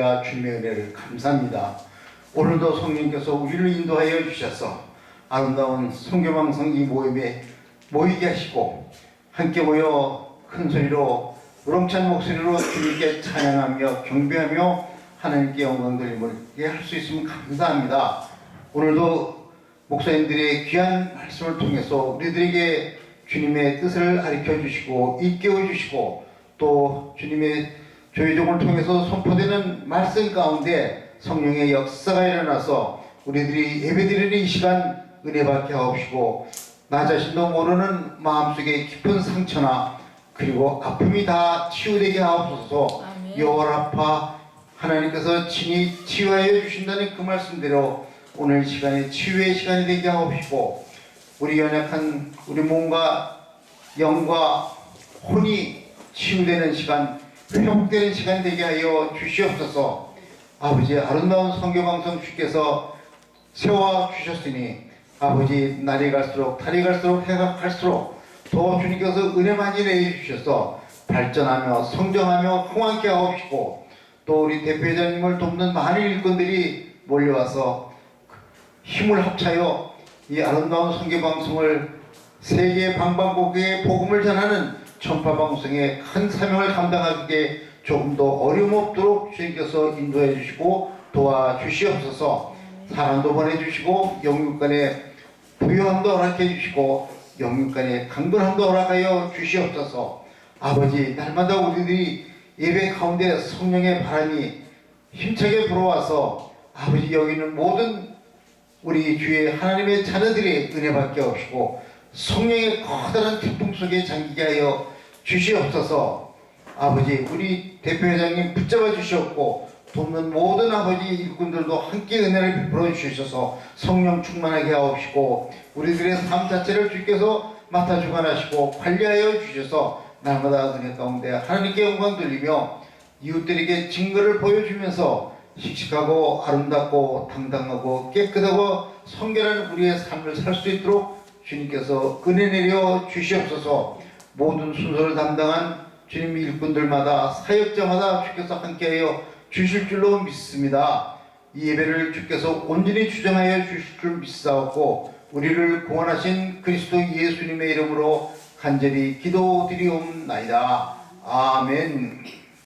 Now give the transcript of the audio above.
야 주님의 은혜를 감사합니다. 오늘도 성령께서 우리를 인도하여 주셔서 아름다운 성교방송 이 모임에 모이게 하시고 함께 모여 큰 소리로 우렁찬 목소리로 주님께 찬양하며 경배하며 하나님께 영광 돌리게 할수 있으면 감사합니다. 오늘도 목사님들의 귀한 말씀을 통해서 우리들에게 주님의 뜻을 가르쳐 주시고 일깨워 주시고 또 주님의 조회종을 통해서 선포되는 말씀 가운데 성령의 역사가 일어나서 우리들이 예배드리는 이 시간 은혜 받게 하옵시고 나 자신도 모르는 마음속에 깊은 상처나 그리고 아픔이 다 치유되게 하옵소서. 여호라파 하나님께서 친히 치유하여 주신다는 그 말씀대로 오늘 시간에 치유의 시간이 되게 하옵시고 우리 연약한 우리 몸과 영과 혼이 치유되는 시간 회 복되는 시간 되게 하여 주시옵소서. 아버지 아름다운 성경방송 주께서 세워 주셨으니 아버지 날이 갈수록 달이 갈수록 해가 갈수록 더 주님께서 은혜 많이 내주셔서 발전하며 성장하며 흥왕케 하옵시고 또 우리 대표회장님을 돕는 많은 일꾼들이 몰려와서 힘을 합차여 이 아름다운 성경방송을 세계 방방곡곡에 복음을 전하는 전파방송의 큰 사명을 감당하기에 조금 더 어려움 없도록 주님께서 인도해 주시고 도와주시옵소서. 사랑도 보내주시고 영육간에 부유함도 허락해 주시고 영육간에 강건함도 허락하여 주시옵소서. 아버지 날마다 우리들이 예배 가운데 성령의 바람이 힘차게 불어와서 아버지 여기는 모든 우리 주의 하나님의 자녀들이 은혜 받게 하시고 성령의 커다란 태풍 속에 잠기게 하여 주시옵소서. 아버지 우리 대표회장님 붙잡아 주시옵고 돕는 모든 아버지 일꾼들도 함께 은혜를 베풀어 주셔서. 성령 충만하게 하옵시고 우리들의 삶 자체를 주께서 맡아 주관하시고 관리하여 주셔서 날마다 은혜 가운데 하나님께 영광 돌리며 이웃들에게 증거를 보여주면서 씩씩하고 아름답고 당당하고 깨끗하고 성결한 우리의 삶을 살 수 있도록 주님께서 은혜 내려 주시옵소서 모든 순서를 담당한 주님의 일꾼들마다 사역자마다 주께서 함께하여 주실 줄로 믿습니다. 이 예배를 주께서 온전히 주장하여 주실 줄 믿사옵고 우리를 구원하신 그리스도 예수님의 이름으로 간절히 기도드리옵나이다. 아멘.